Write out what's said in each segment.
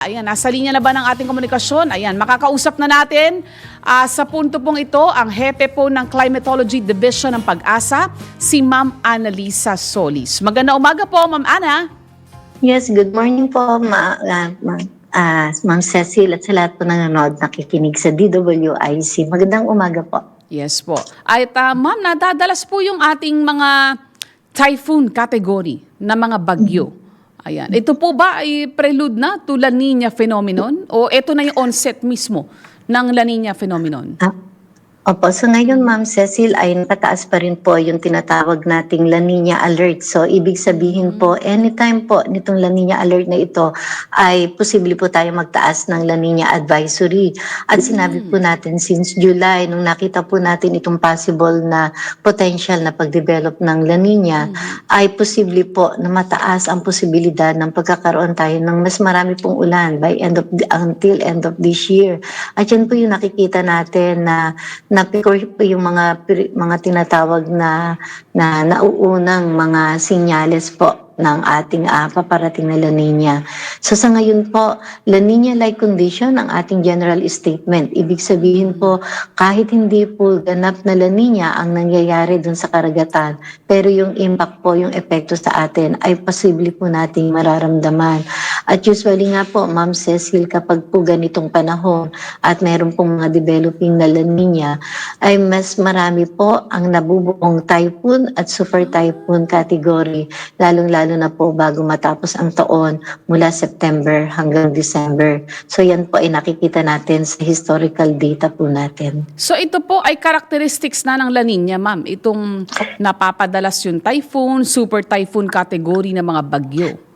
Ayan, nasa linya na ba ng ating komunikasyon? Ayan, makakausap na natin ah, sa punto pong ito ang hepe po ng Climatology Division ng Pag-asa, si Ma'am Annalisa Solis. Maganda umaga po, Ma'am Ana. Yes, good morning po, ma, ah, ma, ah, Ma'am Cecil at sa lahat po nanonood nakikinig sa DWIC. Magandang umaga po. Yes po. At ah, Ma'am, nadadalas po yung ating mga typhoon category na mga bagyo. Ayan. Ito po ba ay prelude na to La Nina phenomenon? O ito na yung onset mismo ng La Nina phenomenon? Ah, Opo, so ngayon Ma'am Cecil ay nakataas pa rin po yung tinatawag nating La Nina Alert. So ibig sabihin po, anytime po nitong La Nina Alert na ito ay posible po tayo magtaas ng La Nina Advisory. At sinabi po natin since July, nung nakita po natin itong possible na potential na pag-develop ng La Nina, ay posible po na mataas ang posibilidad ng pagkakaroon tayo ng mas marami pong ulan by end of the- until end of this year. At yan po yung nakikita natin na na po yung mga mga tinatawag na na nauunang mga sinyales po ng ating ah, paparating na La Nina. So sa ngayon po, La Nina-like condition ang ating general statement. Ibig sabihin po, kahit hindi po ganap na La Nina ang nangyayari dun sa karagatan, pero yung impact po, yung epekto sa atin ay posible po nating mararamdaman. At usually nga po, Ma'am Cecil, kapag po ganitong panahon at meron pong mga developing na La Nina, ay mas marami po ang nabubuong typhoon at super typhoon category, lalong-lalo na po bago matapos ang taon mula September hanggang December. So yan po ay nakikita natin sa historical data po natin. So ito po ay characteristics na ng La Nina, ma'am. Itong napapadalas yung typhoon, super typhoon category ng mga bagyo.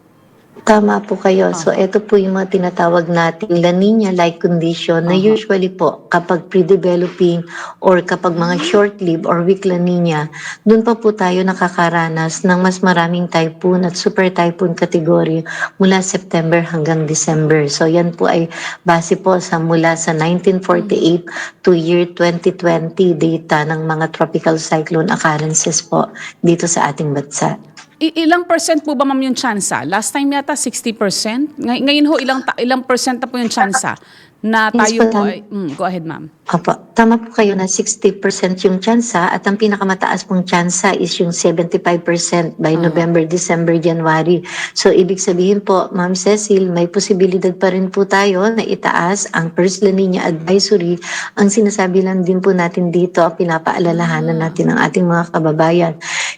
Tama po kayo. So, ito po yung mga tinatawag nating La Nina-like condition na usually po kapag pre-developing or kapag mga short-lived or weak La Nina, doon pa po tayo nakakaranas ng mas maraming typhoon at super typhoon category mula September hanggang December. So, yan po ay base po sa mula sa 1948 to year 2020 data ng mga tropical cyclone occurrences po dito sa ating bansa. Ilang percent po ba ma'am yung tsansa? Last time yata 60%. Ngay- ngayon ho, ilang, ta- ilang percent na po yung tsansa na Yes, tayo po ay... Mm, go ahead ma'am. Opo, tama po kayo na 60% yung tsansa at ang pinakamataas pong tsansa is yung 75% by Ah. November, December, January. So ibig sabihin po, Ma'am Cecil, may posibilidad pa rin po tayo na itaas ang First La Nina Advisory. Ang sinasabi lang din po natin dito, pinapaalalahanan Ah. natin ang ating mga kababayan.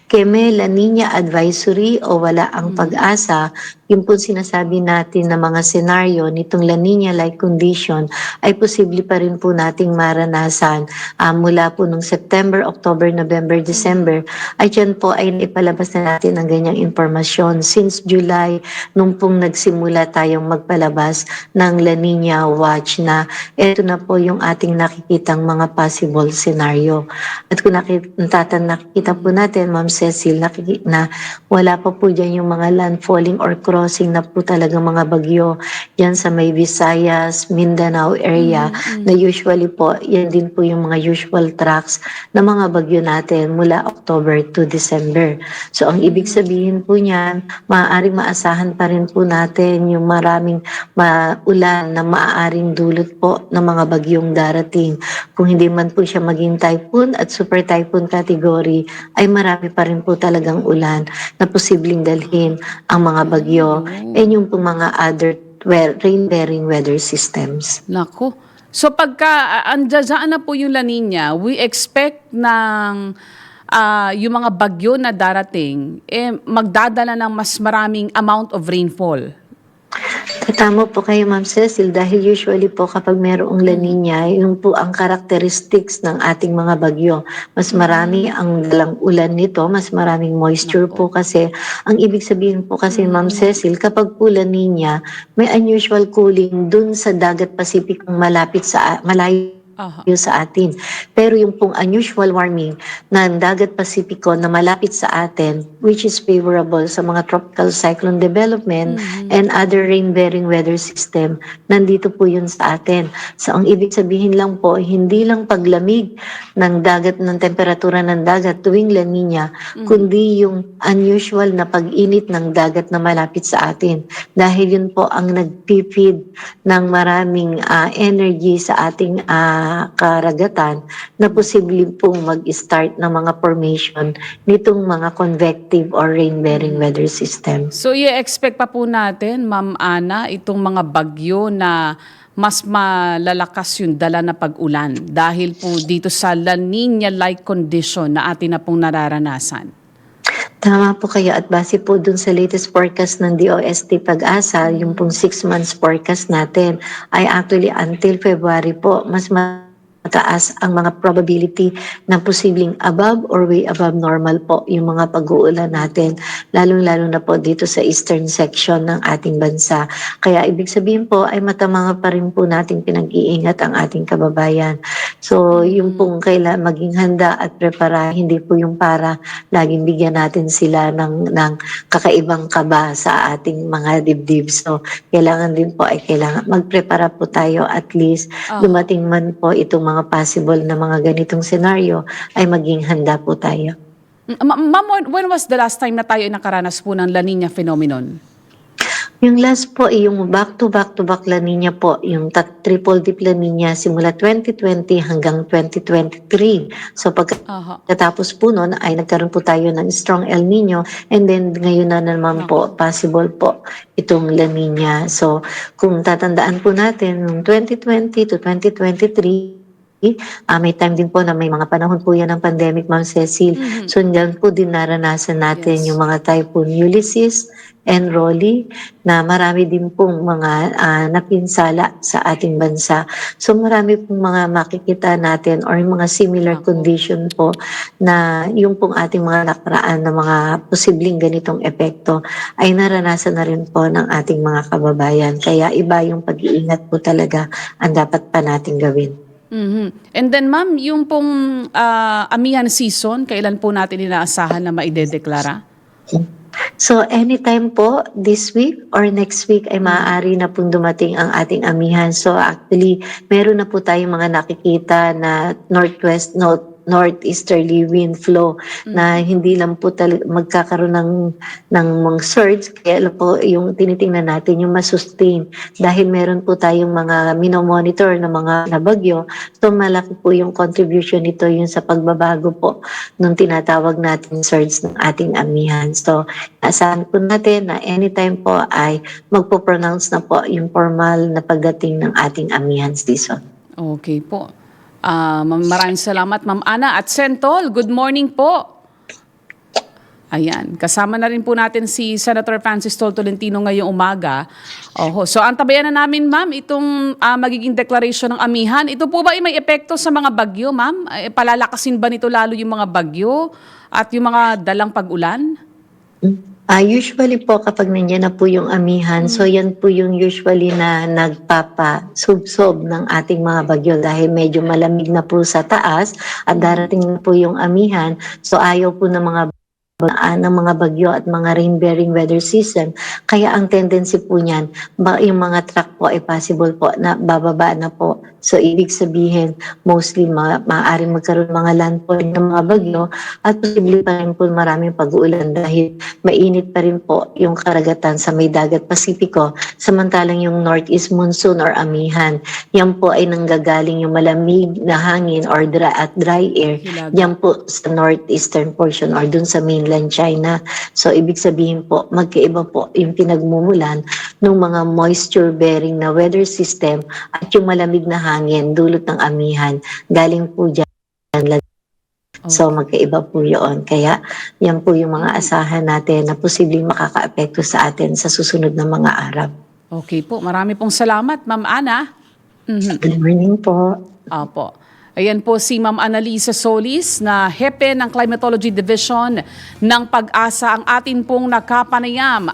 Keme La Nina Advisory o wala ang pag-asa, yung po sinasabi natin na mga senaryo nitong La Nina-like condition ay posible pa rin po nating maranasan ah, mula po nung September, October, November, December ay dyan po ay naipalabas na natin ang ganyang impormasyon since July nung pong nagsimula tayong magpalabas ng La Nina Watch na ito na po yung ating nakikitang mga possible scenario. At kung nakita, nakikita po natin, Ma'am Cecil, nakiki- na wala pa po dyan yung mga landfalling or crossing na po talagang mga bagyo dyan sa may Visayas, Mindanao area na usually po, yan din po yung mga usual tracks na mga bagyo natin mula October to December. So ang ibig sabihin po niyan, maaaring maasahan pa rin po natin yung maraming maulan na maaaring dulot po ng mga bagyong darating. Kung hindi man po siya maging typhoon at super typhoon category, ay marami pa rin po talagang ulan na posibleng dalhin ang mga bagyo and yung pong mga other well, rain-bearing weather systems. Nako. So pagka uh, na po yung La Nina, we expect ng ah, yung mga bagyo na darating, eh, magdadala ng mas maraming amount of rainfall. Tama po kayo, Ma'am Cecil, dahil usually po kapag merong La Nina, yun po ang characteristics ng ating mga bagyo. Mas marami ang dalang ulan nito, mas maraming moisture po kasi. Ang ibig sabihin po kasi, Ma'am Cecil, kapag po La Nina, may unusual cooling dun sa dagat Pacific ang malapit sa, malayo Aha. sa atin. Pero yung pong unusual warming ng dagat Pasipiko na malapit sa atin, which is favorable sa mga tropical cyclone development and other rain-bearing weather system, nandito po yun sa atin. So ang ibig sabihin lang po, hindi lang paglamig ng dagat, ng temperatura ng dagat tuwing La Nina, kundi yung unusual na pag-init ng dagat na malapit sa atin. Dahil yun po ang nagpipid ng maraming ah, energy sa ating karagatan na posible pong mag-start ng mga formation nitong mga convective or rain-bearing weather system. So, i-expect pa po natin, Ma'am Ana, itong mga bagyo na mas malalakas yung dala na pag-ulan dahil po dito sa La Nina-like condition na atin na pong nararanasan. Tama po kayo. At base po dun sa latest forecast ng DOST Pag-asa, yung pong 6 months forecast natin ay actually until February po, mas mataas ang mga probability na posibleng above or way above normal po yung mga pag-uulan natin, lalong-lalo na po dito sa eastern section ng ating bansa. Kaya ibig sabihin po ay matamanga pa rin po nating pinag-iingat ang ating kababayan. So yung pong kailangan maging handa at prepara, hindi po yung para laging bigyan natin sila ng, ng kakaibang kaba sa ating mga dibdib. So kailangan din po ay kailangan magprepara po tayo at least Ah. dumating man po itong mga possible na mga ganitong senaryo ay maging handa po tayo. Ma- Ma'am, when- when was the last time na tayo ay nakaranas po ng La Nina phenomenon? Yung last po, ay yung back to back to back La Nina po, yung tat- triple dip La Nina simula 2020 hanggang 2023. So pagka Aha. Katapos po noon ay nagkaroon po tayo ng strong El Nino and then ngayon na naman po possible po itong La Nina. So kung tatandaan po natin noong 2020 to 2023 ah may time din po na may mga panahon po yan ng pandemic, Ma'am Cecil. Mhm. So dyan po din naranasan natin Yes. yung mga typhoon Ulysses and Rolly na marami din pong mga ah, napinsala sa ating bansa. So marami pong mga makikita natin or yung mga similar condition po na yung pong ating mga nakaraan na mga posibleng ganitong epekto ay naranasan na rin po ng ating mga kababayan. Kaya iba yung pag-iingat po talaga ang dapat pa nating gawin. Mhm. And then ma'am, yung pong ah, amihan season, kailan po natin inaasahan na maidedeklara? So anytime po this week or next week ay maaari na pong dumating ang ating amihan. So actually, meron na po tayong mga nakikita na northwest, north, northeasterly wind flow na hindi lang po tal- magkakaroon ng, ng mga surge. Kaya lang po yung tinitingnan natin yung masustain dahil meron po tayong mga minomonitor na mga nabagyo. So malaki po yung contribution nito yung sa pagbabago po nung tinatawag natin surge ng ating amihan. So asahan po natin na anytime po ay magpo-pronounce na po yung formal na pagdating ng ating amihan season. Okay po. Ma'am, maraming salamat, Ma'am Ana. At Sentol, good morning po. Ayan, kasama na rin po natin si Senator Francis Tol Tolentino ngayong umaga. Oho, so antabayan na namin, ma'am, itong ah, magiging declaration ng amihan. Ito po ba ay may epekto sa mga bagyo, ma'am? Eh, palalakasin ba nito lalo yung mga bagyo at yung mga dalang pag-ulan? Ah, usually po kapag nandiyan na po yung amihan, so yan po yung usually na nagpapa-subsob ng ating mga bagyo dahil medyo malamig na po sa taas at darating na po yung amihan. So ayaw po ng mga ah, ng mga bagyo at mga rain-bearing weather system. Kaya ang tendency po niyan, yung mga truck po ay possible po na bababa na po. So ibig sabihin, mostly ma maaaring magkaroon mga landfall ng mga bagyo at posible pa rin po maraming pag-uulan dahil mainit pa rin po yung karagatan sa may dagat Pasipiko. Samantalang yung northeast monsoon or amihan, yan po ay nanggagaling yung malamig na hangin or dry, at dry air yan po sa northeastern portion or dun sa mainland China. So, ibig sabihin po, magkaiba po yung pinagmumulan ng mga moisture-bearing na weather system at yung malamig na hangin dulot ng amihan galing po dyan. So, magkaiba po yun. Kaya, yan po yung mga asahan natin na posibleng makaka-apekto sa atin sa susunod na mga araw. Okay po, marami pong salamat, Ma'am Ana. Mhm. Good morning po. Apo. Ayan po si Ma'am Annalisa Solis na hepe ng Climatology Division ng Pag-asa ang atin pong nakapanayam